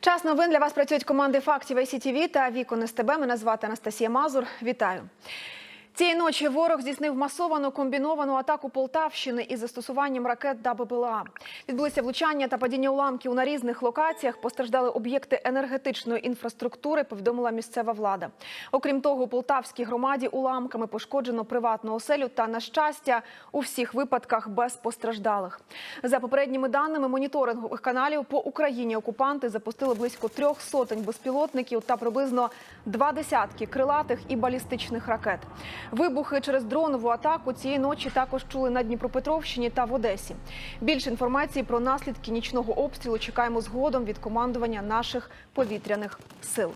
Час новин для вас працюють команди фактів ICTV та Вікон СТБ. Мене звати Анастасія Мазур. Вітаю. Цієї ночі ворог здійснив масовану комбіновану атаку Полтавщини із застосуванням ракет та БПЛА. Відбулися влучання та падіння уламків на різних локаціях. Постраждали об'єкти енергетичної інфраструктури. Повідомила місцева влада. Окрім того, у Полтавській громаді уламками пошкоджено приватну оселю. Та на щастя, у всіх випадках без постраждалих. За попередніми даними моніторингових каналів по Україні окупанти запустили близько трьох сотень безпілотників та приблизно два десятки крилатих і балістичних ракет. Вибухи через дронову атаку цієї ночі також чули на Дніпропетровщині та в Одесі. Більше інформації про наслідки нічного обстрілу чекаємо згодом від командування наших повітряних сил.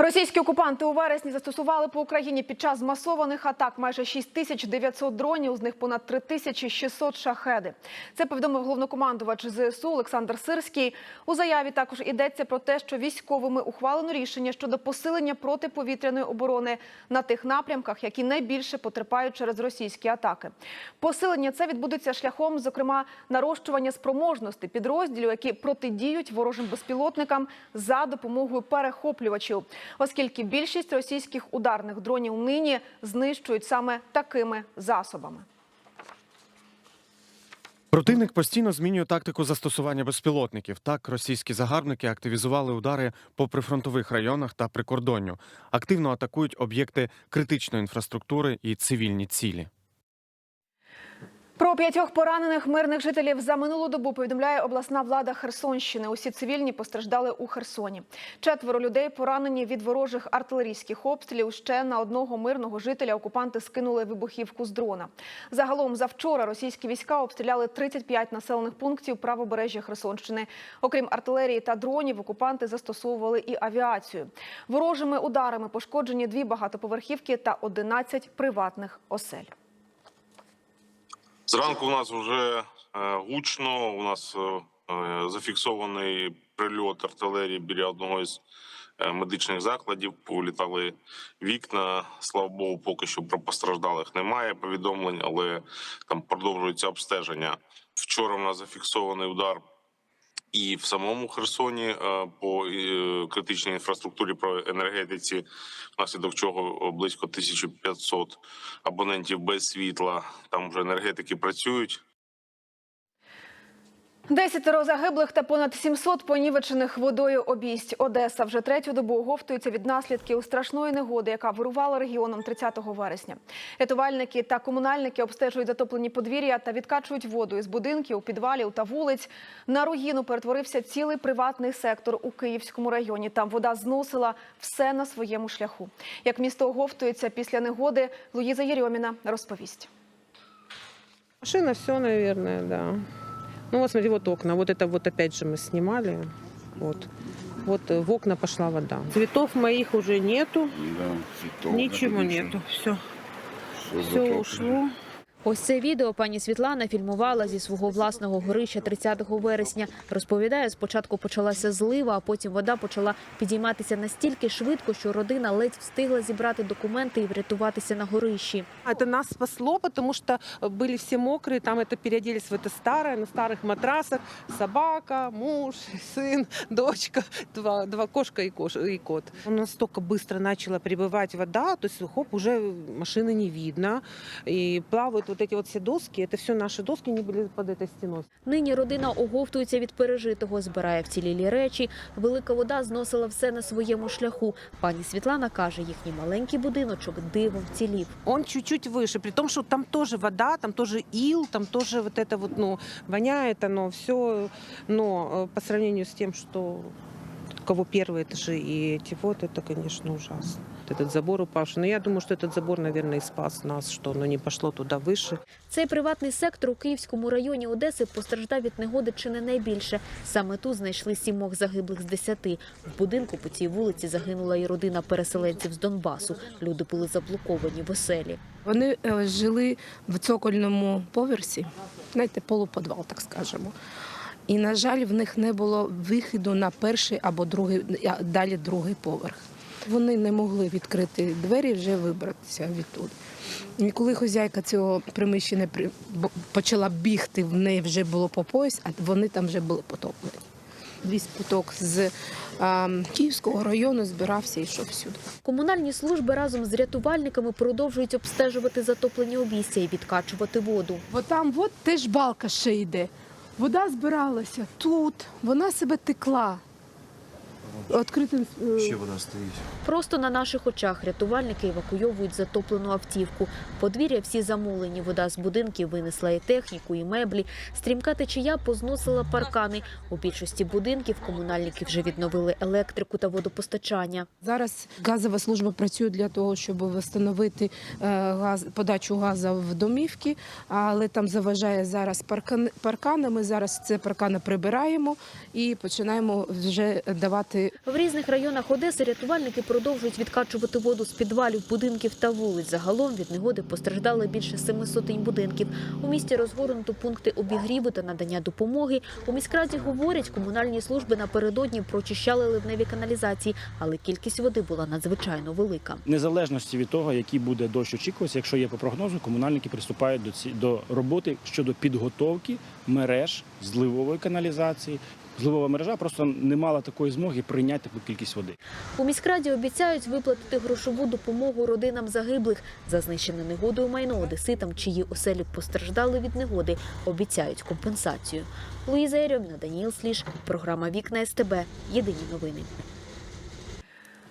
Російські окупанти у вересні застосували по Україні під час змасованих атак майже 6900 дронів, з них понад 3600 шахеди. Це повідомив головнокомандувач ЗСУ Олександр Сирський. У заяві також йдеться про те, що військовими ухвалено рішення щодо посилення протиповітряної оборони на тих напрямках, які найбільше потерпають через російські атаки. Посилення це відбудеться шляхом, зокрема, нарощування спроможності підрозділів, які протидіють ворожим безпілотникам за допомогою перехоплювачів оскільки більшість російських ударних дронів нині знищують саме такими засобами. Противник постійно змінює тактику застосування безпілотників. Так, російські загарбники активізували удари по прифронтових районах та прикордонню. Активно атакують об'єкти критичної інфраструктури і цивільні цілі. Про п'ятьох поранених мирних жителів за минулу добу повідомляє обласна влада Херсонщини. Усі цивільні постраждали у Херсоні. Четверо людей поранені від ворожих артилерійських обстрілів. Ще на одного мирного жителя окупанти скинули вибухівку з дрона. Загалом завчора російські війська обстріляли 35 населених пунктів правобережжя Херсонщини. Окрім артилерії та дронів, окупанти застосовували і авіацію. Ворожими ударами пошкоджені дві багатоповерхівки та 11 приватних осель. Зранку у нас вже е, гучно. У нас е, е, зафіксований прильот артилерії біля одного із медичних закладів. Політали вікна. Слава Богу, поки що про постраждалих немає повідомлень, але там продовжується обстеження. Вчора у нас зафіксований удар. І в самому Херсоні е, по е, критичній інфраструктурі про енергетиці, внаслідок чого близько 1500 абонентів без світла. Там вже енергетики працюють. Десятеро загиблих та понад 700 понівечених водою обійсть. Одеса вже третю добу оговтується від наслідків страшної негоди, яка вирувала регіоном 30 вересня. Рятувальники та комунальники обстежують затоплені подвір'я та відкачують воду із будинків, підвалів та вулиць. На руїну перетворився цілий приватний сектор у Київському районі. Там вода зносила все на своєму шляху. Як місто оговтується після негоди, Луїза Єрьоміна розповість. Машина все, наверное, да. Ну вот смотри, вот окна. Вот это вот опять же мы снимали. Вот. Вот э, в окна пошла вода. Цветов моих уже нету. Да, цветов, Ничего отлично. нету. Все. Всё Все затоплено. ушло. Ось це відео пані Світлана фільмувала зі свого власного горища 30 вересня. Розповідає, спочатку почалася злива, а потім вода почала підійматися настільки швидко, що родина ледь встигла зібрати документи і врятуватися на горищі. Это нас спасло, потому что были все мокрые, там это переоделись в это старое, на старых матрасах. Собака, муж, сын, дочка, два, два кошка и, кош, и кот. Настолько быстро начала прибывать вода, то есть хоп, уже машины не видно. И плавают вот эти вот все доски, это все наши доски, не были под этой стеной. Нині родина оговтується від пережитого, збирає вцілілі речі. Велика вода зносила все на своєму шляху. Пані Світлана каже, їхній маленький будиночок дивом вцілів. Он чуть-чуть выше, при том, что там тоже вода, там тоже ил, там тоже вот это вот, ну, воняет оно все, но э, по сравнению с тем, что у кого первые этажи и эти вот, это, конечно, ужасно. Этот забор упавший. Но я думаю, что этот забор, наверное, и спас нас, что оно не пошло туда выше. Цей приватний сектор у Київському районі Одеси постраждав від негоди чи не найбільше. Саме тут знайшли сімох загиблих з десяти. В будинку по цій вулиці загинула і родина переселенців з Донбасу. Люди були заблоковані в оселі. Вони е, жили в цокольному поверсі, знаєте, полуподвал, так скажемо. І, на жаль, в них не було виходу на перший або другий, а далі другий поверх. Вони не могли відкрити двері, вже вибратися відтуди. І коли хозяйка цього приміщення почала бігти, в неї вже було по пояс, а вони там вже були потоплені. Весь поток з а, Київського району збирався і йшов сюди. Комунальні служби разом з рятувальниками продовжують обстежувати затоплені обійстя і відкачувати воду. Бо там от теж балка ще йде. Вода збиралася тут, вона себе текла. Відкритим е, Ще вода стоїть. Просто на наших очах рятувальники евакуйовують затоплену автівку. Подвір'я всі замулені. Вода з будинків винесла і техніку, і меблі. Стрімка течія позносила паркани. У більшості будинків комунальники вже відновили електрику та водопостачання. Зараз газова служба працює для того, щоб встановити е, газ, подачу газу в домівки, але там заважає зараз паркан, паркани. Ми зараз це паркани прибираємо і починаємо вже давати В різних районах Одеси рятувальники продовжують відкачувати воду з підвалів, будинків та вулиць. Загалом від негоди постраждали більше семи сотень будинків. У місті розгорнуто пункти обігріву та надання допомоги. У міськраді говорять, комунальні служби напередодні прочищали ливневі каналізації, але кількість води була надзвичайно велика. Незалежності від того, який буде дощ очікуватися, якщо є по прогнозу, комунальники приступають до ці до роботи щодо підготовки мереж зливової каналізації. Зливова мережа просто не мала такої змоги прийняти таку кількість води. У міськраді обіцяють виплатити грошову допомогу родинам загиблих за знищене негодою майно одеситам, чиї оселі постраждали від негоди. Обіцяють компенсацію. Луїза Єрьоміна, Даніл Сліж, програма Вікна СТБ. Єдині новини.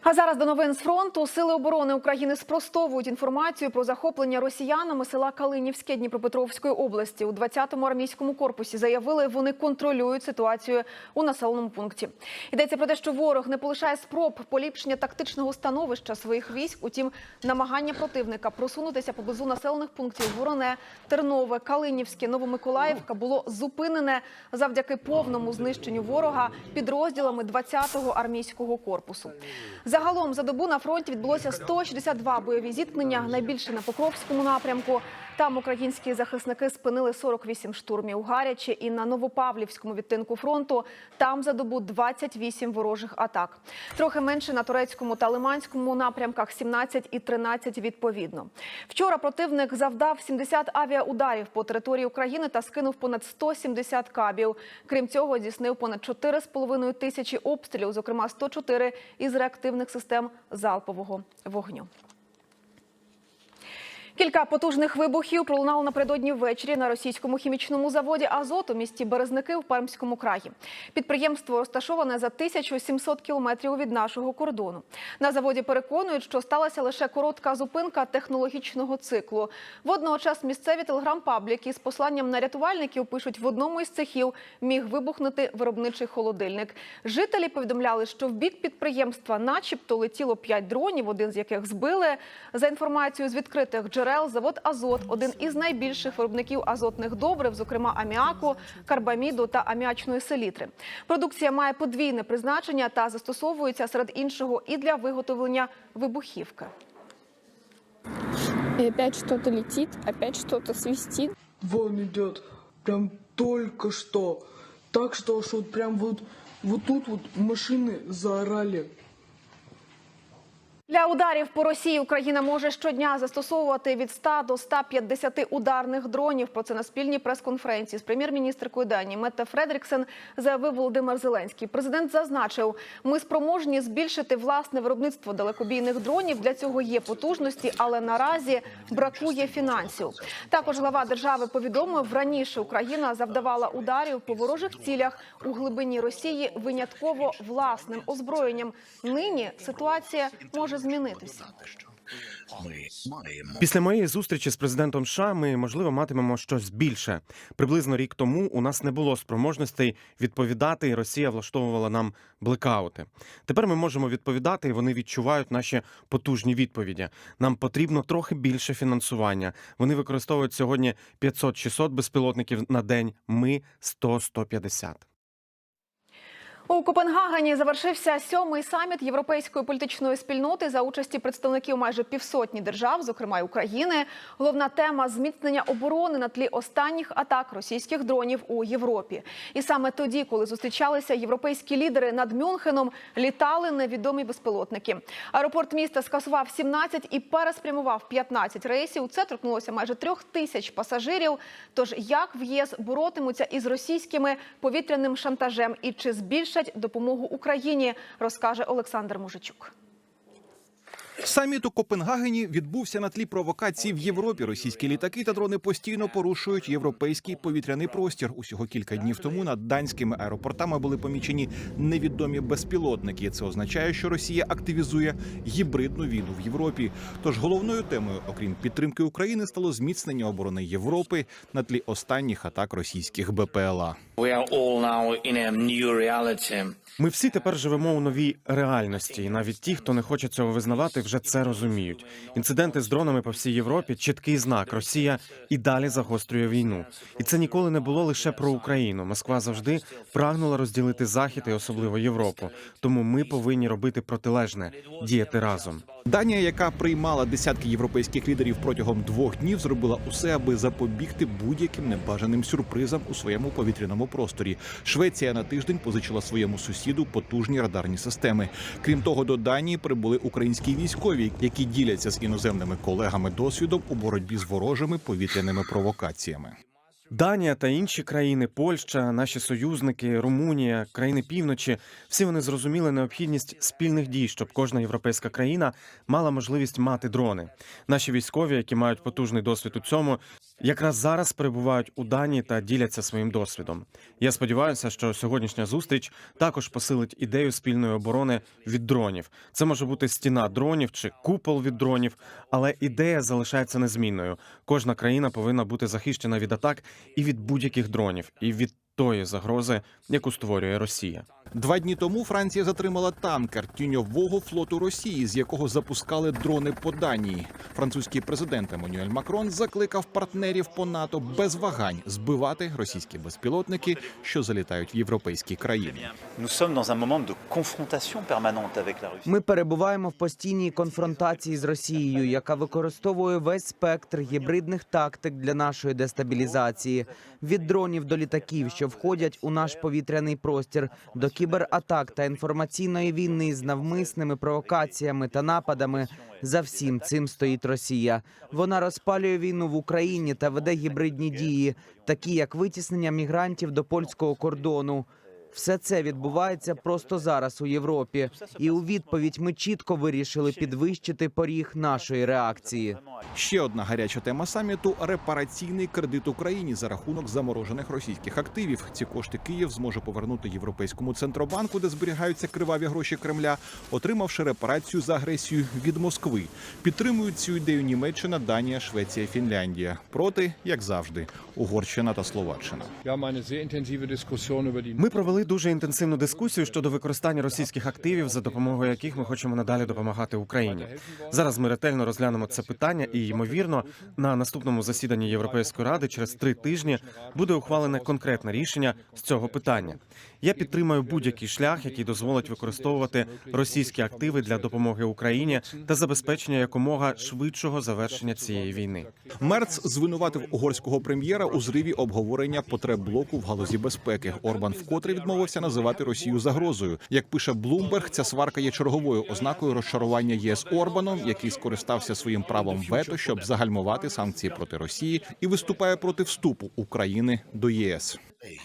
А зараз до новин з фронту. Сили оборони України спростовують інформацію про захоплення росіянами села Калинівське Дніпропетровської області. У 20-му армійському корпусі заявили, вони контролюють ситуацію у населеному пункті. Йдеться про те, що ворог не полишає спроб поліпшення тактичного становища своїх військ. Утім, намагання противника просунутися поблизу населених пунктів Вороне, Тернове, Калинівське, Новомиколаївка було зупинене завдяки повному знищенню ворога підрозділами 20-го армійського корпусу. Загалом за добу на фронті відбулося 162 бойові зіткнення, найбільше на Покровському напрямку. Там українські захисники спинили 48 штурмів гаряче і на Новопавлівському відтинку фронту. Там за добу 28 ворожих атак. Трохи менше на турецькому та лиманському напрямках 17 і 13 відповідно. Вчора противник завдав 70 авіаударів по території України та скинув понад 170 кабів. Крім цього, здійснив понад 4,5 тисячі обстрілів, зокрема 104 із реактивних систем залпового вогню. Кілька потужних вибухів пролунало напередодні ввечері на російському хімічному заводі «Азот» у місті Березники в Пермському краї. Підприємство розташоване за 1700 кілометрів від нашого кордону. На заводі переконують, що сталася лише коротка зупинка технологічного циклу. Водночас місцеві телеграм-пабліки з посланням на рятувальників пишуть, в одному із цехів міг вибухнути виробничий холодильник. Жителі повідомляли, що в бік підприємства начебто летіло п'ять дронів, один з яких збили. За інформацією з відкритих джерел, завод Азот один із найбільших виробників азотних добрив, зокрема аміаку, карбаміду та аміачної селітри. Продукція має подвійне призначення та застосовується серед іншого і для виготовлення вибухівки. И опять что-то летит, опять что-то свистит. Вон идет, прям только что. Так что, что вот прям вот, вот тут вот машины заорали. Для ударів по Росії Україна може щодня застосовувати від 100 до 150 ударних дронів. Про це на спільній прес-конференції з прем'єр-міністркою Данії Метте Фредріксен заявив Володимир Зеленський. Президент зазначив, ми спроможні збільшити власне виробництво далекобійних дронів. Для цього є потужності, але наразі бракує фінансів. Також глава держави повідомив, раніше Україна завдавала ударів по ворожих цілях у глибині Росії винятково власним озброєнням. Нині ситуація може змінитися. Після моєї зустрічі з президентом США ми можливо матимемо щось більше. Приблизно рік тому у нас не було спроможностей відповідати, і Росія влаштовувала нам блекаути. Тепер ми можемо відповідати, і вони відчувають наші потужні відповіді. Нам потрібно трохи більше фінансування. Вони використовують сьогодні 500-600 безпілотників на день. Ми 100-150. У Копенгагені завершився сьомий саміт європейської політичної спільноти за участі представників майже півсотні держав, зокрема й України. Головна тема зміцнення оборони на тлі останніх атак російських дронів у Європі. І саме тоді, коли зустрічалися європейські лідери над Мюнхеном, літали невідомі безпілотники. Аеропорт міста скасував 17 і переспрямував 15 рейсів. Це торкнулося майже трьох тисяч пасажирів. Тож як в ЄС боротимуться із російськими повітряним шантажем і чи збільшать допомогу Україні, розкаже Олександр Мужичук. Саміт у Копенгагені відбувся на тлі провокацій в Європі. Російські літаки та дрони постійно порушують європейський повітряний простір. Усього кілька днів тому над данськими аеропортами були помічені невідомі безпілотники. Це означає, що Росія активізує гібридну війну в Європі. Тож головною темою, окрім підтримки України, стало зміцнення оборони Європи на тлі останніх атак російських БПЛА. We are all now in a new reality. Ми всі тепер живемо у новій реальності, і навіть ті, хто не хоче цього визнавати, вже це розуміють. Інциденти з дронами по всій Європі чіткий знак. Росія і далі загострює війну. І це ніколи не було лише про Україну. Москва завжди прагнула розділити захід і особливо Європу. Тому ми повинні робити протилежне, діяти разом. Данія, яка приймала десятки європейських лідерів протягом двох днів, зробила усе, аби запобігти будь-яким небажаним сюрпризам у своєму повітряному просторі. Швеція на тиждень позичила своєму сусіду потужні радарні системи. Крім того, до Данії прибули українські військові, які діляться з іноземними колегами досвідом у боротьбі з ворожими повітряними провокаціями. Данія та інші країни, Польща, наші союзники, Румунія, країни півночі всі вони зрозуміли необхідність спільних дій, щоб кожна європейська країна мала можливість мати дрони. Наші військові, які мають потужний досвід у цьому, якраз зараз перебувають у Данії та діляться своїм досвідом. Я сподіваюся, що сьогоднішня зустріч також посилить ідею спільної оборони від дронів. Це може бути стіна дронів чи купол від дронів, але ідея залишається незмінною. Кожна країна повинна бути захищена від атак і від будь-яких дронів, і від тої загрози, яку створює Росія. Два дні тому Франція затримала танкер тіньового флоту Росії, з якого запускали дрони по Данії. Французький президент Еммануель Макрон закликав партнерів по НАТО без вагань збивати російські безпілотники, що залітають в європейські країни. Ми перебуваємо в постійній конфронтації з Росією, яка використовує весь спектр гібридних тактик для нашої дестабілізації від дронів до літаків, що входять у наш повітряний простір, до кібератак та інформаційної війни з навмисними провокаціями та нападами. За всім цим стоїть Росія. Вона розпалює війну в Україні та веде гібридні дії, такі як витіснення мігрантів до польського кордону. Все це відбувається просто зараз у Європі, і у відповідь ми чітко вирішили підвищити поріг нашої реакції. Ще одна гаряча тема саміту репараційний кредит Україні за рахунок заморожених російських активів. Ці кошти Київ зможе повернути європейському центробанку, де зберігаються криваві гроші Кремля, отримавши репарацію за агресію від Москви. Підтримують цю ідею Німеччина, Данія, Швеція, Фінляндія. Проти, як завжди, Угорщина та Словаччина. Ми провели дуже інтенсивну дискусію щодо використання російських активів, за допомогою яких ми хочемо надалі допомагати Україні. Зараз ми ретельно розглянемо це питання, і ймовірно, на наступному засіданні Європейської ради через три тижні буде ухвалене конкретне рішення з цього питання. Я підтримаю будь-який шлях, який дозволить використовувати російські активи для допомоги Україні та забезпечення якомога швидшого завершення цієї війни. Мерц звинуватив угорського прем'єра у зриві обговорення потреб блоку в галузі безпеки. Орбан вкотре відмовився називати Росію загрозою. Як пише Блумберг, ця сварка є черговою ознакою розчарування ЄС Орбаном, який скористався своїм правом вето, щоб загальмувати санкції проти Росії, і виступає проти вступу України до ЄС.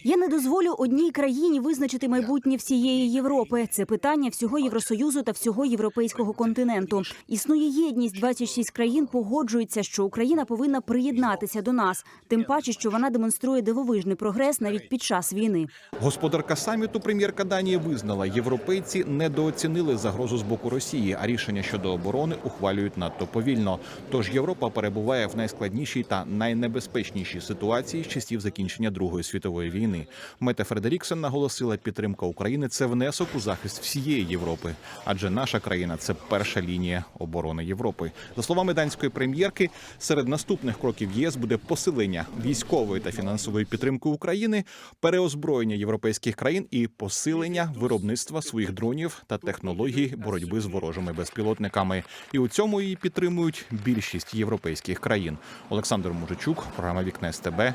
Я не дозволю одній країні визначити майбутнє всієї Європи. Це питання всього Євросоюзу та всього європейського континенту. Існує єдність. 26 країн погоджуються, що Україна повинна приєднатися до нас. Тим паче, що вона демонструє дивовижний прогрес навіть під час війни. Господарка саміту, прем'єрка Данії, визнала, європейці недооцінили загрозу з боку Росії, а рішення щодо оборони ухвалюють надто повільно. Тож Європа перебуває в найскладнішій та найнебезпечнішій ситуації з часів закінчення Другої світової світової війни. Мета Фредеріксен наголосила, підтримка України це внесок у захист всієї Європи, адже наша країна це перша лінія оборони Європи. За словами данської прем'єрки, серед наступних кроків ЄС буде посилення військової та фінансової підтримки України, переозброєння європейських країн і посилення виробництва своїх дронів та технологій боротьби з ворожими безпілотниками. І у цьому її підтримують більшість європейських країн. Олександр Мужичук, програма Вікне СТБ.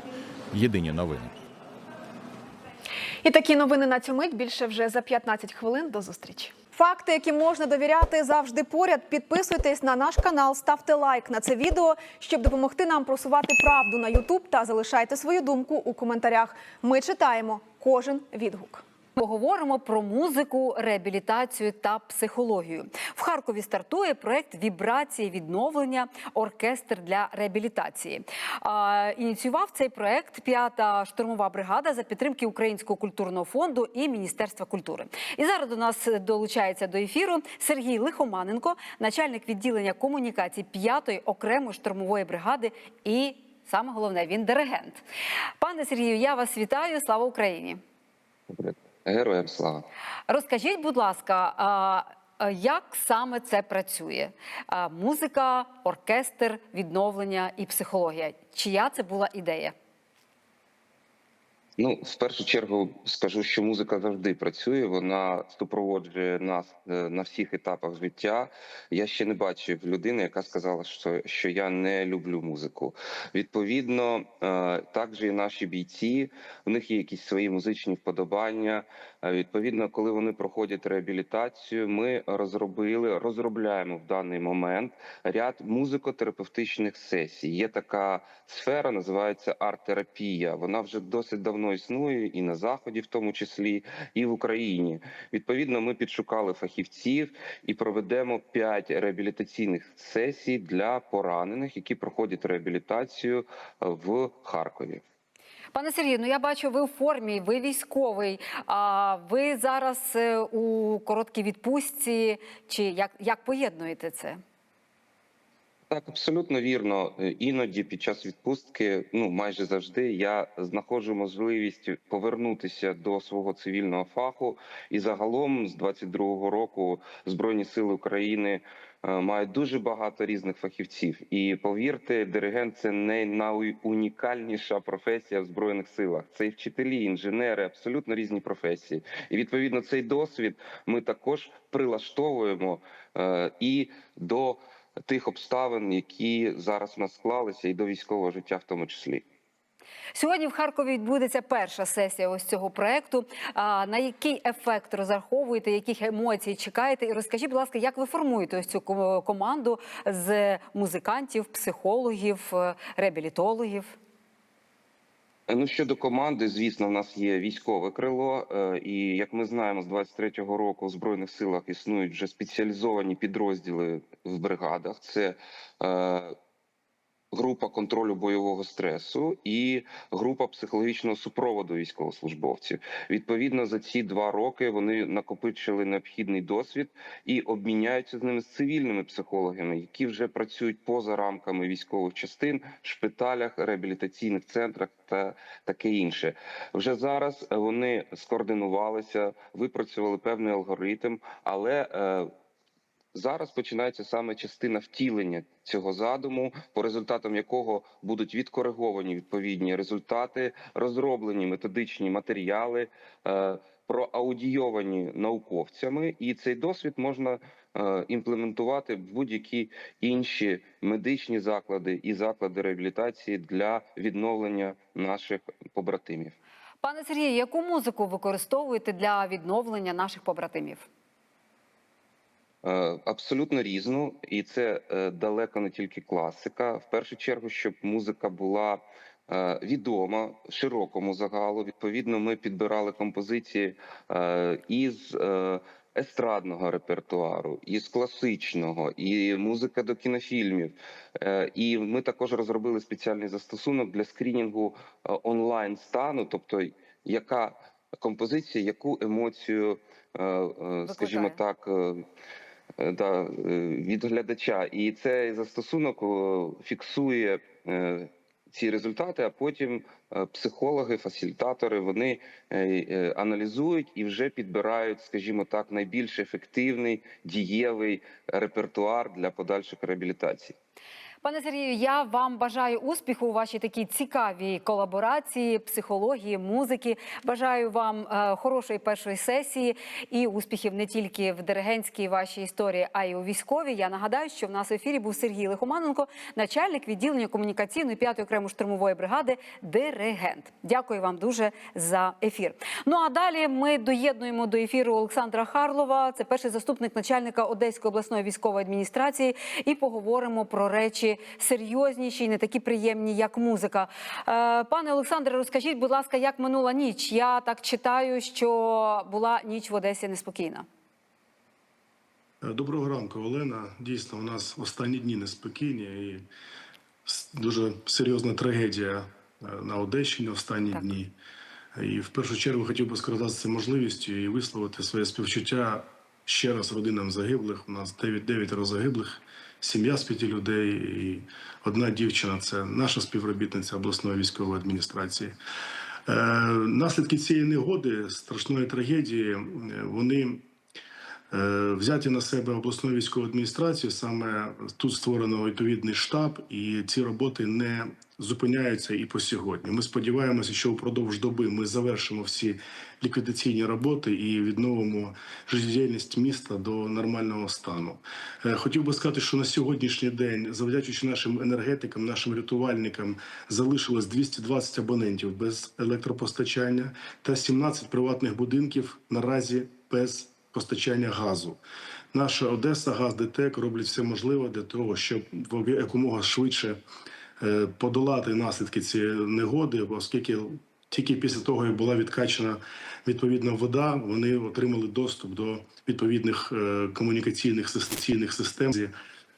Єдині новини. І такі новини на цю мить більше вже за 15 хвилин. До зустрічі. Факти, які можна довіряти, завжди поряд. Підписуйтесь на наш канал, ставте лайк на це відео, щоб допомогти нам просувати правду на Ютуб та залишайте свою думку у коментарях. Ми читаємо кожен відгук. Поговоримо про музику, реабілітацію та психологію. В Харкові стартує проект вібрації відновлення оркестр для реабілітації. Ініціював цей проект п'ята штурмова бригада за підтримки Українського культурного фонду і Міністерства культури. І зараз до нас долучається до ефіру Сергій Лихоманенко, начальник відділення комунікацій п'ятої окремої штурмової бригади. І саме головне, він диригент. Пане Сергію, я вас вітаю. Слава Україні! Героям слава. Розкажіть, будь ласка, як саме це працює? Музика, оркестр, відновлення і психологія. Чия це була ідея? Ну, в першу чергу скажу, що музика завжди працює. Вона супроводжує нас е, на всіх етапах життя. Я ще не бачив людини, яка сказала, що, що я не люблю музику. Відповідно, е, також і наші бійці, у них є якісь свої музичні вподобання. Е, Відповідно, коли вони проходять реабілітацію, ми розробили, розробляємо в даний момент ряд музикотерапевтичних сесій. Є така сфера, називається арт-терапія. Вона вже досить давно існує і на заході, в тому числі, і в Україні. Відповідно, ми підшукали фахівців і проведемо п'ять реабілітаційних сесій для поранених, які проходять реабілітацію е, в Харкові. Пане Сергію, ну я бачу, ви у формі, ви військовий. А ви зараз е, у короткій відпустці. Чи як, як поєднуєте це? Так, абсолютно вірно. Е, Іноді під час відпустки, ну майже завжди, я знаходжу можливість повернутися до свого цивільного фаху. І загалом з 22-го року Збройні Сили України е, мають дуже багато різних фахівців. І повірте, диригент це не найунікальніша професія в збройних силах. Це і вчителі, інженери, абсолютно різні професії. І відповідно цей досвід ми також прилаштовуємо е, і до тих обставин, які зараз в нас склалися, і до військового життя, в тому числі. Сьогодні в Харкові відбудеться перша сесія ось цього проекту. А, на який ефект розраховуєте, яких емоцій чекаєте? І розкажіть, будь ласка, як ви формуєте ось цю команду з музикантів, психологів, е, реабілітологів? Ну щодо команди, звісно, в нас є військове крило, е, і як ми знаємо, з 23-го року в збройних силах існують вже спеціалізовані підрозділи в бригадах. Це е, група контролю бойового стресу і група психологічного супроводу військовослужбовців. Відповідно, за ці два роки вони накопичили необхідний досвід і обміняються з ними з цивільними психологами, які вже працюють поза рамками військових частин, шпиталях, реабілітаційних центрах та таке інше. Вже зараз вони скоординувалися, випрацювали певний алгоритм, але е, Зараз починається саме частина втілення цього задуму, по результатам якого будуть відкориговані відповідні результати, розроблені методичні матеріали, е, проаудійовані науковцями, і цей досвід можна е, імплементувати в будь-які інші медичні заклади і заклади реабілітації для відновлення наших побратимів. Пане Сергію, яку музику використовуєте для відновлення наших побратимів? Е, Абсолютно різну, і це е, далеко не тільки класика. В першу чергу, щоб музика була е, відома широкому загалу. Відповідно, ми підбирали композиції із естрадного репертуару, із класичного, і музика до кінофільмів. І ми також розробили спеціальний застосунок для скрінінгу онлайн стану, тобто яка композиція, яку емоцію, скажімо так. Е, да, е, від глядача, і цей застосунок фіксує е, ці результати, а потім психологи, фасилітатори вони аналізують і вже підбирають, скажімо так, найбільш ефективний дієвий репертуар для подальших реабілітацій. Пане Сергію, я вам бажаю успіху у вашій такій цікавій колаборації, психології, музики. Бажаю вам е, хорошої першої сесії і успіхів не тільки в диригентській вашій історії, а й у військовій. Я нагадаю, що в нас в ефірі був Сергій Лихоманенко, начальник відділення комунікаційної 5-ї окремої штурмової бригади, диригент. Дякую вам дуже за ефір. Ну а далі ми доєднуємо до ефіру Олександра Харлова. Це перший заступник начальника Одеської обласної військової адміністрації, і поговоримо про речі серйозніші, і не такі приємні, як музика. Е, Пане Олександре, розкажіть, будь ласка, як минула ніч? Я так читаю, що була ніч в Одесі неспокійна. Доброго ранку, Олена. Дійсно, у нас останні дні неспокійні і дуже серйозна трагедія е, на Одещині останні дні. І в першу чергу хотів би скористатися можливістю і висловити своє співчуття ще раз родинам загиблих. У нас 9 дев'ятеро загиблих, сім'я з п'яти людей і одна дівчина це наша співробітниця обласної військової адміністрації. Е, наслідки цієї негоди, страшної трагедії, е, вони взяті на себе обласною військовою адміністрацією. Саме тут створено відповідний штаб, і ці роботи не зупиняються і по сьогодні. Ми сподіваємося, що впродовж доби ми завершимо всі ліквідаційні роботи і відновимо життєдіяльність міста до нормального стану. Е, Хотів би сказати, що на сьогоднішній день, завдячуючи нашим енергетикам, нашим рятувальникам, залишилось 220 абонентів без електропостачання та 17 приватних будинків наразі без постачання газу. Наша Одеса, газ ДТЕК роблять все можливе для того, щоб якомога швидше е, подолати наслідки цієї негоди, оскільки тільки після того, як була відкачана відповідна вода, вони отримали доступ до відповідних е, комунікаційних стаційних систем,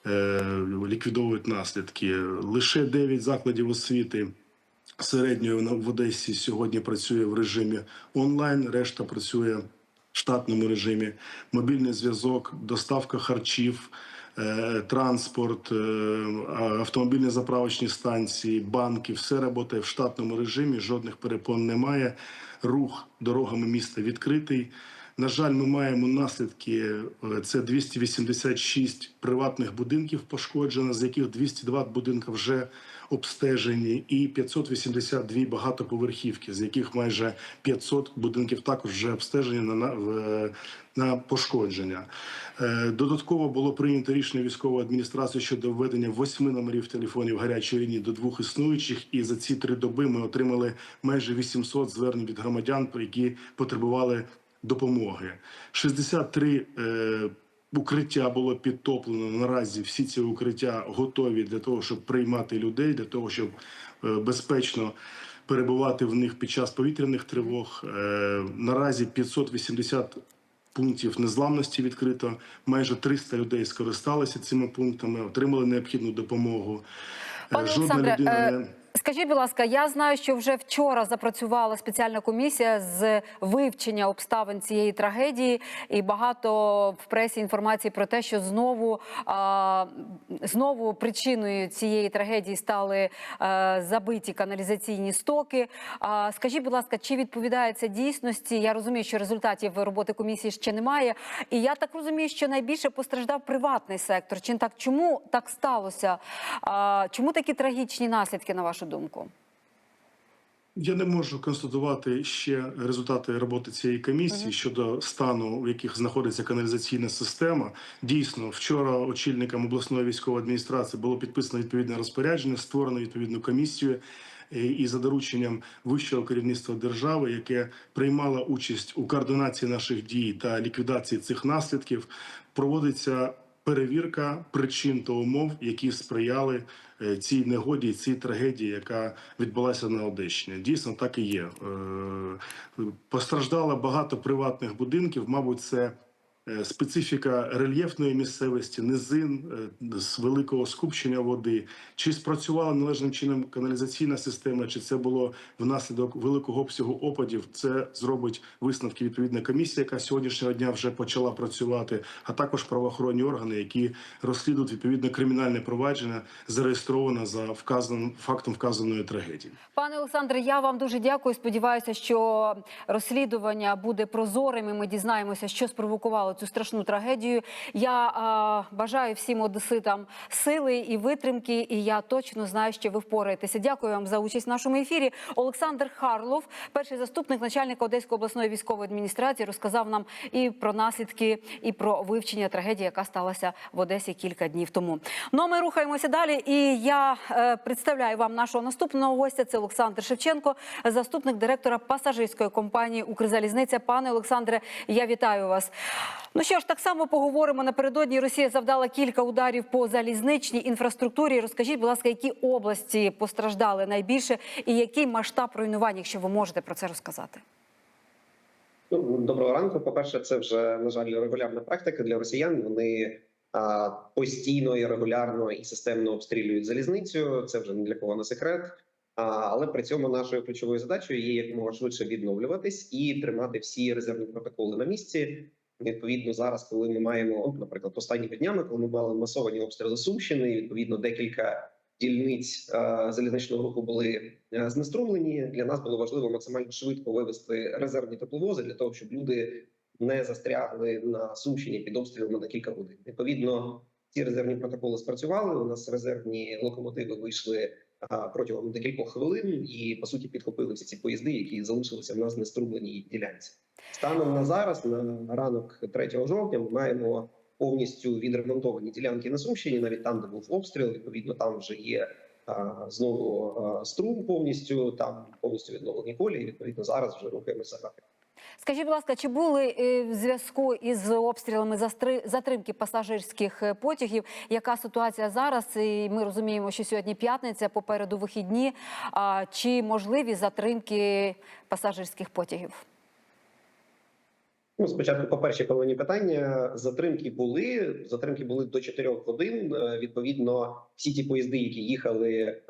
е, ліквідовують наслідки. Лише 9 закладів освіти середньої в Одесі сьогодні працює в режимі онлайн, решта працює штатному режимі. Мобільний зв'язок, доставка харчів, е, транспорт, е, автомобільні заправочні станції, банки все працює в штатному режимі. Жодних перепон немає. Рух дорогами міста відкритий. На жаль, ми маємо наслідки. Е, Це 286 приватних будинків пошкоджено, з яких 202 будинки вже обстежені, і 582 багатоповерхівки, з яких майже 500 будинків також вже обстежені на, на, на пошкодження. Е, Додатково було прийнято рішення військової адміністрації щодо введення восьми номерів телефонів гарячої лінії до двох існуючих. І за ці три доби ми отримали майже 800 звернень від громадян, які потребували допомоги. 63 е, укриття було підтоплено. Наразі всі ці укриття готові для того, щоб приймати людей, для того, щоб е, безпечно перебувати в них під час повітряних тривог. Е, наразі 580 пунктів незламності відкрито. Майже 300 людей скористалися цими пунктами, отримали необхідну допомогу. Е, Пане Олександре, людина не Скажіть, будь ласка, я знаю, що вже вчора запрацювала спеціальна комісія з вивчення обставин цієї трагедії, і багато в пресі інформації про те, що знову а, знову причиною цієї трагедії стали а, забиті каналізаційні стоки. А, скажіть, будь ласка, чи відповідає це дійсності? Я розумію, що результатів роботи комісії ще немає. І я так розумію, що найбільше постраждав приватний сектор. Чи так чому так сталося? А, чому такі трагічні наслідки на вашу думку? Я не можу констатувати ще результати роботи цієї комісії Мгм. щодо стану, в яких знаходиться каналізаційна система. Дійсно, вчора очільникам обласної військової адміністрації було підписано відповідне розпорядження, створено відповідну комісію. е, І за дорученням вищого керівництва держави, яке приймало участь у координації наших дій та ліквідації цих наслідків, проводиться перевірка причин та умов, які сприяли е, цій негоді, цій трагедії, яка відбулася на Одещині. Дійсно, так і є. Е, Постраждало багато приватних будинків. Мабуть, це специфіка рельєфної місцевості, низин е, з великого скупчення води, чи спрацювала належним чином каналізаційна система, чи це було внаслідок великого обсягу опадів. Це зробить висновки відповідна комісія, яка сьогоднішнього дня вже почала працювати, а також правоохоронні органи, які розслідують відповідне кримінальне провадження, зареєстроване за вказаним фактом вказаної трагедії. Пане Олександре, я вам дуже дякую. Сподіваюся, що розслідування буде прозорим. і Ми дізнаємося, що спровокувало цю страшну трагедію. Я е, бажаю всім одеситам сили і витримки. І я точно знаю, що ви впораєтеся. Дякую вам за участь в нашому ефірі. Олександр Харлов, перший заступник начальника Одеської обласної військової адміністрації, розказав нам і про наслідки, і про вивчення трагедії, яка сталася в Одесі кілька днів тому. Ну а ми рухаємося далі. І я е, представляю вам нашого наступного гостя. Це Олександр Шевченко, заступник директора пасажирської компанії Укрзалізниця. Пане Олександре, я вітаю вас. Ну що ж, так само поговоримо напередодні. Росія завдала кілька ударів по залізничній інфраструктурі. Розкажіть, будь ласка, які області постраждали найбільше, і який масштаб руйнувань, якщо ви можете про це розказати? Ну, доброго ранку. По перше, це вже на жаль регулярна практика для росіян. Вони постійно і регулярно і системно обстрілюють залізницю. Це вже ні для кого не секрет. Але при цьому нашою ключовою задачею є якомога швидше відновлюватись і тримати всі резервні протоколи на місці. Відповідно, зараз, коли ми маємо, наприклад, останніми днями, коли ми мали масовані обстріли Сумщини, відповідно, декілька дільниць е, залізничного руху були е, знеструмлені. Для нас було важливо максимально швидко вивести резервні тепловози для того, щоб люди не застрягли на Сумщині під обстрілами на кілька годин. Відповідно, ці резервні протоколи спрацювали. У нас резервні локомотиви вийшли протягом декількох хвилин і по суті підхопили всі ці поїзди, які залишилися в нас на струмленій ділянці. Станом на зараз, на ранок 3 жовтня, ми маємо повністю відремонтовані ділянки на Сумщині, навіть там, де був обстріл. Відповідно, там вже є знову струм повністю. Там повністю відновлені колії. Відповідно, зараз вже рухаємося графіком. Скажіть, будь ласка, чи були е, в зв'язку із обстрілами затримки пасажирських е, потягів? Яка ситуація зараз? І ми розуміємо, що сьогодні п'ятниця, попереду вихідні. Чи можливі затримки пасажирських потягів? Ну, спочатку, по першій половині питання, затримки були. Затримки були до 4 годин. Е, Відповідно, всі ті поїзди, які їхали е,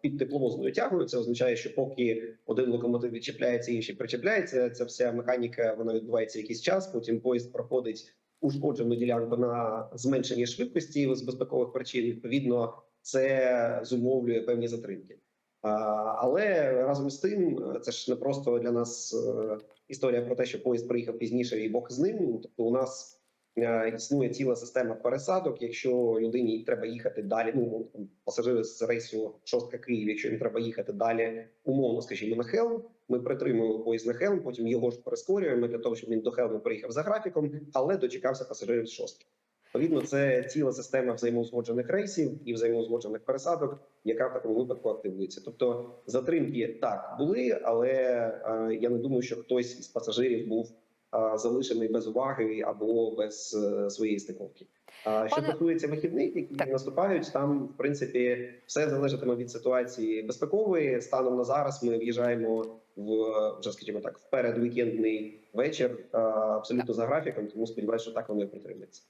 під тепловозною тягою, це означає, що поки один локомотив відчіпляється, інший причіпляється. Ця вся механіка вона відбувається якийсь час. Потім поїзд проходить ушкоджену ділянку на зменшенні швидкості з безпекових причин. Відповідно, це зумовлює певні затримки. Але разом з тим, це ж не просто для нас е, історія про те, що поїзд приїхав пізніше, і Бог з ним. Тобто, у нас е, існує ціла система пересадок. Якщо людині треба їхати далі, ну пасажири з рейсу шостка Київ, якщо їм треба їхати далі, умовно, скажімо, на Хелм, ми притримуємо поїзд на Хелм, потім його ж прискорюємо для того, щоб він до Хелму приїхав за графіком, але дочекався пасажирів з шостки. Відповідно, це ціла система взаємоузгоджених рейсів і взаємоузгоджених пересадок, яка в такому випадку активується. Тобто затримки так були, але е, я не думаю, що хтось із пасажирів був е, залишений без уваги або без е, своєї стиковки. Що Пане- стосується вихідних, які наступають, там в принципі все залежатиме від ситуації безпекової. Станом на зараз ми в'їжджаємо в вже скажімо так, в передвікендний вечір е, абсолютно за графіком. Тому сподіваюся, що так воно і притримається.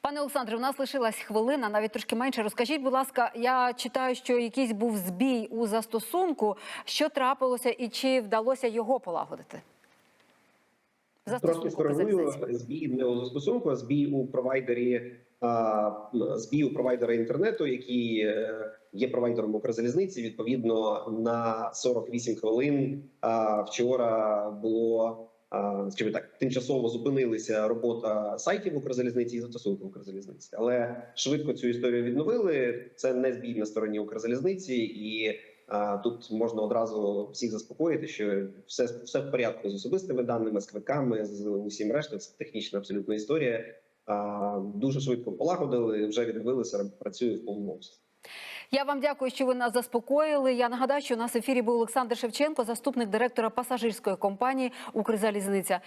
Пане Олександре, у нас лишилась хвилина, навіть трошки менше. Розкажіть, будь ласка, я читаю, що якийсь був збій у застосунку. Що трапилося і чи вдалося його полагодити? Трошки Застосунку скоригую збій не у застосунку, а збій у провайдері збій у провайдера інтернету, який е, є провайдером Укрзалізниці. Відповідно на 48 хвилин вчора було. Скажімо так, тимчасово зупинилися робота сайтів Укрзалізниці і застосунку Укрзалізниці, але швидко цю історію відновили. Це не збій на стороні Укрзалізниці, і а, тут можна одразу всіх заспокоїти, що все, все в порядку з особистими даними, з квитками, з усім решта. Це технічна абсолютно історія. А, дуже швидко полагодили, вже відновилися, працює в повному обсязі. Я вам дякую, що ви нас заспокоїли. Я нагадаю, що у нас в ефірі був Олександр Шевченко, заступник директора пасажирської компанії Укрзалізниця.